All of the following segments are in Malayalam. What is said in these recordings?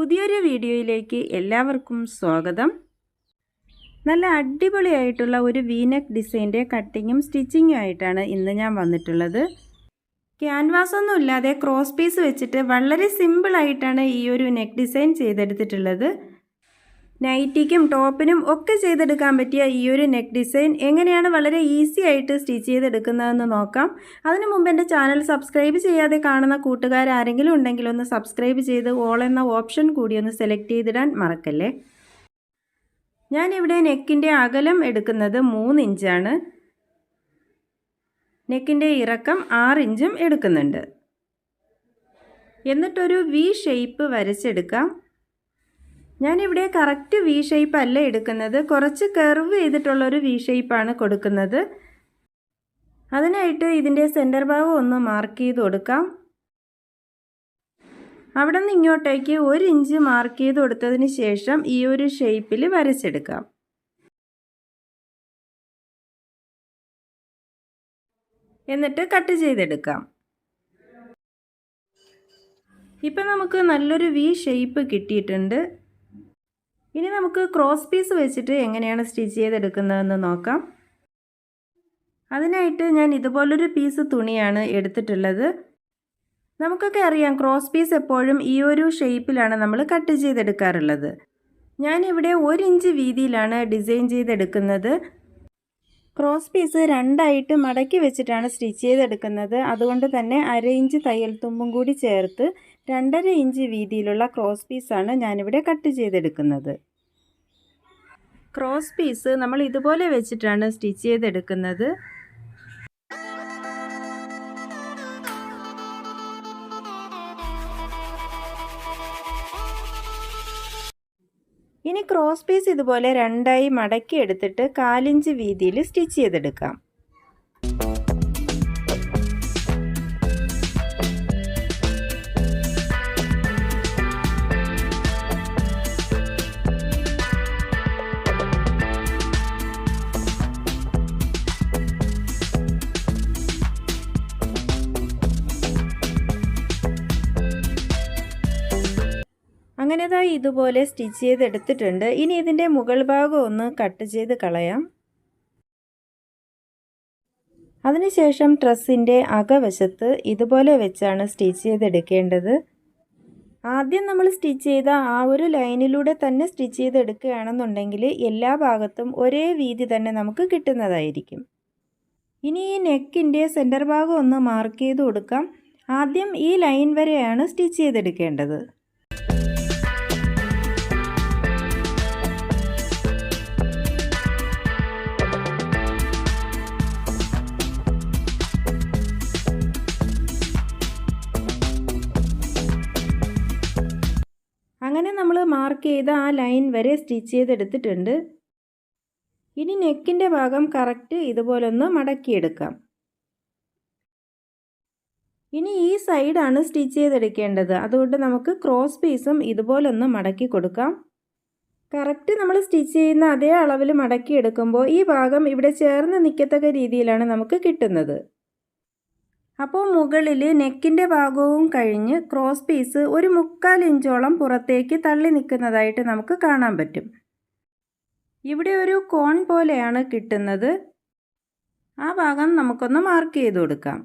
പുതിയൊരു വീഡിയോയിലേക്ക് എല്ലാവർക്കും സ്വാഗതം. നല്ല അടിപൊളിയായിട്ടുള്ള ഒരു വീനക്ക് ഡിസൈന്റെ കട്ടിങ്ങും സ്റ്റിച്ചിങ്ങും ആയിട്ടാണ് ഇന്ന് ഞാൻ വന്നിട്ടുള്ളത്. ക്യാൻവാസ് ഒന്നും ഇല്ലാതെ ക്രോസ് പീസ് വെച്ചിട്ട് വളരെ സിമ്പിളായിട്ടാണ് ഈ ഒരു നെക്ക് ഡിസൈൻ ചെയ്തെടുത്തിട്ടുള്ളത്. നൈറ്റിക്കും ടോപ്പിനും ഒക്കെ ചെയ്തെടുക്കാൻ പറ്റിയ ഈ ഒരു നെക്ക് ഡിസൈൻ എങ്ങനെയാണ് വളരെ ഈസി ആയിട്ട് സ്റ്റിച്ച് ചെയ്തെടുക്കുന്നതെന്ന് നോക്കാം. അതിനു മുമ്പ് എന്റെ ചാനൽ സബ്സ്ക്രൈബ് ചെയ്യാതെ കാണുന്ന കൂട്ടുകാർ ആരെങ്കിലും ഉണ്ടെങ്കിൽ ഒന്ന് സബ്സ്ക്രൈബ് ചെയ്ത് ഓൾ എന്ന ഓപ്ഷൻ കൂടി ഒന്ന് സെലക്ട് ചെയ്തിടാൻ മറക്കല്ലേ? ഞാനിവിടെ നെക്കിന്റെ അകലം എടുക്കുന്നത് മൂന്ന് ഇഞ്ചാണ്. നെക്കിന്റെ ഇറക്കം ആറ് ഇഞ്ചും എടുക്കുന്നുണ്ട്. എന്നിട്ടൊരു വി ഷേപ്പ് വരച്ചെടുക്കാം. ഞാനിവിടെ കറക്റ്റ് വി ഷേപ്പ് അല്ല എടുക്കുന്നത്. കുറച്ച് കർവ് ചെയ്തിട്ടുള്ളൊരു വി ഷേപ്പാണ് കൊടുക്കുന്നത്. അതിനായിട്ട് ഇതിന്റെ സെന്റർ ഭാഗം ഒന്ന് മാർക്ക് ചെയ്ത് കൊടുക്കാം. അവിടെ നിന്ന് ഇങ്ങോട്ടേക്ക് ഒരു ഇഞ്ച് മാർക്ക് ചെയ്ത് കൊടുത്തതിന് ശേഷം ഈ ഒരു ഷേപ്പിൽ വരച്ചെടുക്കാം. എന്നിട്ട് കട്ട് ചെയ്തെടുക്കാം. ഇപ്പം നമുക്ക് നല്ലൊരു വി ഷേപ്പ് കിട്ടിയിട്ടുണ്ട്. ഇനി നമുക്ക് ക്രോസ് പീസ് വെച്ചിട്ട് എങ്ങനെയാണ് സ്റ്റിച്ച് ചെയ്തെടുക്കുന്നതെന്ന് നോക്കാം. അതിനായിട്ട് ഞാൻ ഇതുപോലൊരു പീസ് തുണിയാണ് എടുത്തിട്ടുള്ളത്. നമുക്കൊക്കെ അറിയാം ക്രോസ് പീസ് എപ്പോഴും ഈ ഒരു ഷേപ്പിലാണ് നമ്മൾ കട്ട് ചെയ്തെടുക്കാറുള്ളത്. ഞാനിവിടെ ഒരു ഇഞ്ച് വീതിയിലാണ് ഡിസൈൻ ചെയ്തെടുക്കുന്നത്. ക്രോസ് പീസ് രണ്ടായിട്ട് മടക്കി വെച്ചിട്ടാണ് സ്റ്റിച്ച് ചെയ്തെടുക്കുന്നത്. അതുകൊണ്ട് തന്നെ അര ഇഞ്ച് തയ്യൽ തുമ്പും കൂടി ചേർത്ത് രണ്ടര ഇഞ്ച് വീതിയിലുള്ള ക്രോസ് പീസാണ് ഞാനിവിടെ കട്ട് ചെയ്തെടുക്കുന്നത്. ക്രോസ് പീസ് നമ്മൾ ഇതുപോലെ വെച്ചിട്ടാണ് സ്റ്റിച്ച് ചെയ്തെടുക്കുന്നത്. ഇനി ക്രോസ് പീസ് ഇതുപോലെ രണ്ടായി മടക്കി എടുത്തിട്ട് കാലിഞ്ച് വീതിയിൽ സ്റ്റിച്ച് ചെയ്തെടുക്കാം. അങ്ങനെ ഇതാ ഇതുപോലെ സ്റ്റിച്ച് ചെയ്തെടുത്തിട്ടുണ്ട്. ഇനി ഇതിന്റെ മുകൾ ഭാഗം ഒന്ന് കട്ട് ചെയ്ത് കളയാം. അതിനുശേഷം ഡ്രസ്സിന്റെ അകവശത്ത് ഇതുപോലെ വെച്ചാണ് സ്റ്റിച്ച് ചെയ്തെടുക്കേണ്ടത്. ആദ്യം നമ്മൾ സ്റ്റിച്ച് ചെയ്ത ആ ഒരു ലൈനിലൂടെ തന്നെ സ്റ്റിച്ച് ചെയ്തെടുക്കുകയാണെന്നുണ്ടെങ്കിൽ എല്ലാ ഭാഗത്തും ഒരേ വീതി തന്നെ നമുക്ക് കിട്ടുന്നതായിരിക്കും. ഇനി ഈ നെക്കിന്റെ സെന്റർ ഭാഗം ഒന്ന് മാർക്ക് ചെയ്ത് കൊടുക്കാം. ആദ്യം ഈ ലൈൻ വരെയാണ് സ്റ്റിച്ച് ചെയ്തെടുക്കേണ്ടത്. മാർക്ക് ചെയ്ത ആ ലൈൻ വരെ സ്റ്റിച്ച് ചെയ്തെടുത്തിട്ടുണ്ട്. ഇനി നെക്കിന്റെ ഭാഗം കറക്റ്റ് ഇതുപോലൊന്ന് മടക്കിയെടുക്കാം. ഇനി ഈ സൈഡാണ് സ്റ്റിച്ച് ചെയ്തെടുക്കേണ്ടത്. അതുകൊണ്ട് നമുക്ക് ക്രോസ് പീസും ഇതുപോലൊന്ന് മടക്കി കൊടുക്കാം. കറക്റ്റ് നമ്മൾ സ്റ്റിച്ച് ചെയ്യുന്ന അതേ അളവിൽ മടക്കി എടുക്കുമ്പോൾ ഈ ഭാഗം ഇവിടെ ചേർന്ന് നിൽക്കത്തക്ക രീതിയിലാണ് നമുക്ക് കിട്ടുന്നത്. അപ്പോൾ മുകളിൽ നെക്കിന്റെ ഭാഗവും കഴിഞ്ഞ് ക്രോസ് പീസ് ഒരു മുക്കാൽ ഇഞ്ചോളം പുറത്തേക്ക് തള്ളി നിൽക്കുന്നതായിട്ട് നമുക്ക് കാണാൻ പറ്റും. ഇവിടെ ഒരു കോൺ പോലെയാണ് കിട്ടുന്നത്. ആ ഭാഗം നമുക്കൊന്ന് മാർക്ക് ചെയ്ത് കൊടുക്കാം.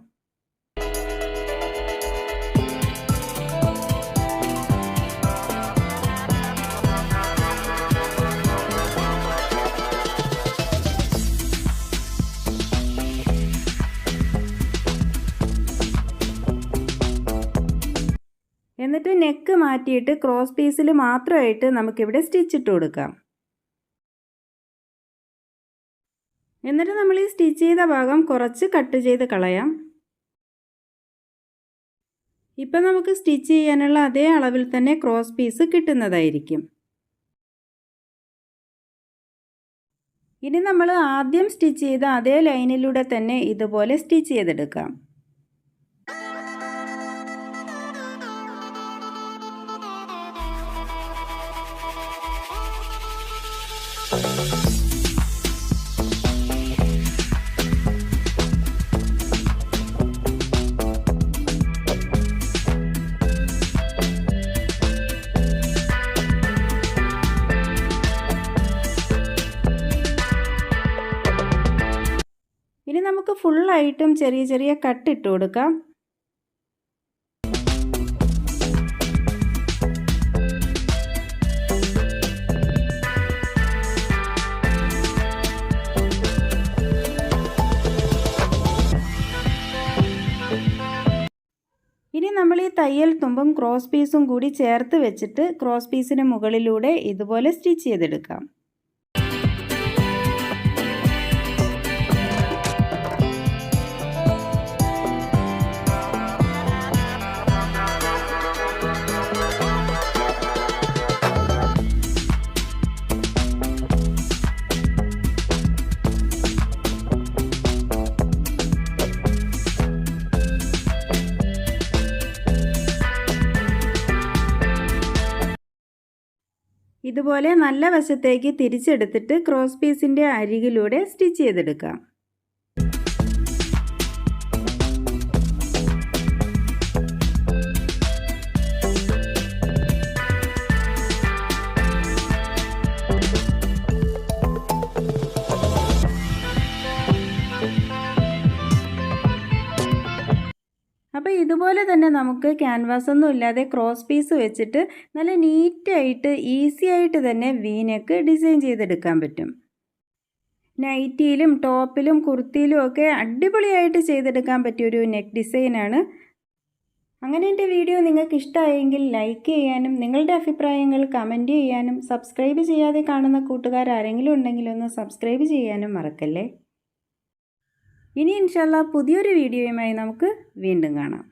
നെക്ക് മാറ്റിയിട്ട് ക്രോസ് പീസിൽ മാത്രമായിട്ട് നമുക്കിവിടെ സ്റ്റിച്ചിട്ട് കൊടുക്കാം. എന്നിട്ട് നമ്മൾ ഈ സ്റ്റിച്ച് ചെയ്ത ഭാഗം കുറച്ച് കട്ട് ചെയ്ത് കളയാം. ഇപ്പം നമുക്ക് സ്റ്റിച്ച് ചെയ്യാനുള്ള അതേ അളവിൽ തന്നെ ക്രോസ് പീസ് കിട്ടുന്നതായിരിക്കും. ഇനി നമ്മൾ ആദ്യം സ്റ്റിച്ച് ചെയ്ത അതേ ലൈനിലൂടെ തന്നെ ഇതുപോലെ സ്റ്റിച്ച് ചെയ്തെടുക്കാം. ഇനി നമുക്ക് ഫുള്ളായിട്ടും ചെറിയ ചെറിയ കട്ട് ഇട്ട് കൊടുക്കാം. തയ്യൽ തുമ്പും ക്രോസ് പീസും കൂടി ചേർത്ത് വെച്ചിട്ട് ക്രോസ് പീസിന് മുകളിലൂടെ ഇതുപോലെ സ്റ്റിച്ച് ചെയ്തെടുക്കാം. ഇതുപോലെ നല്ല വശത്തേക്ക് തിരിച്ചെടുത്തിട്ട് ക്രോസ് പീസിന്റെ അരികിലൂടെ സ്റ്റിച്ച് ചെയ്തെടുക്കാം. ഇതുപോലെ തന്നെ നമുക്ക് ക്യാൻവാസ് ഒന്നും ഇല്ലാതെ ക്രോസ് പീസ് വെച്ചിട്ട് നല്ല നീറ്റായിട്ട് ഈസി ആയിട്ട് തന്നെ വീനക്ക് ഡിസൈൻ ചെയ്തെടുക്കാൻ പറ്റും. നൈറ്റിയിലും ടോപ്പിലും കുർത്തിയിലും ഒക്കെ അടിപൊളിയായിട്ട് ചെയ്തെടുക്കാൻ പറ്റിയൊരു നെക്ക് ഡിസൈനാണ് അങ്ങനെ എന്റെ വീഡിയോ നിങ്ങൾക്ക് ഇഷ്ടമായെങ്കിൽ ലൈക്ക് ചെയ്യാനും നിങ്ങളുടെ അഭിപ്രായങ്ങൾ കമന്റ് ചെയ്യാനും സബ്സ്ക്രൈബ് ചെയ്യാതെ കാണുന്ന കൂട്ടുകാർ ആരെങ്കിലും ഉണ്ടെങ്കിൽ ഒന്ന് സബ്സ്ക്രൈബ് ചെയ്യാനും മറക്കല്ലേ? ഇനി ഇൻഷാല്ല പുതിയൊരു വീഡിയോയുമായി നമുക്ക് വീണ്ടും കാണാം.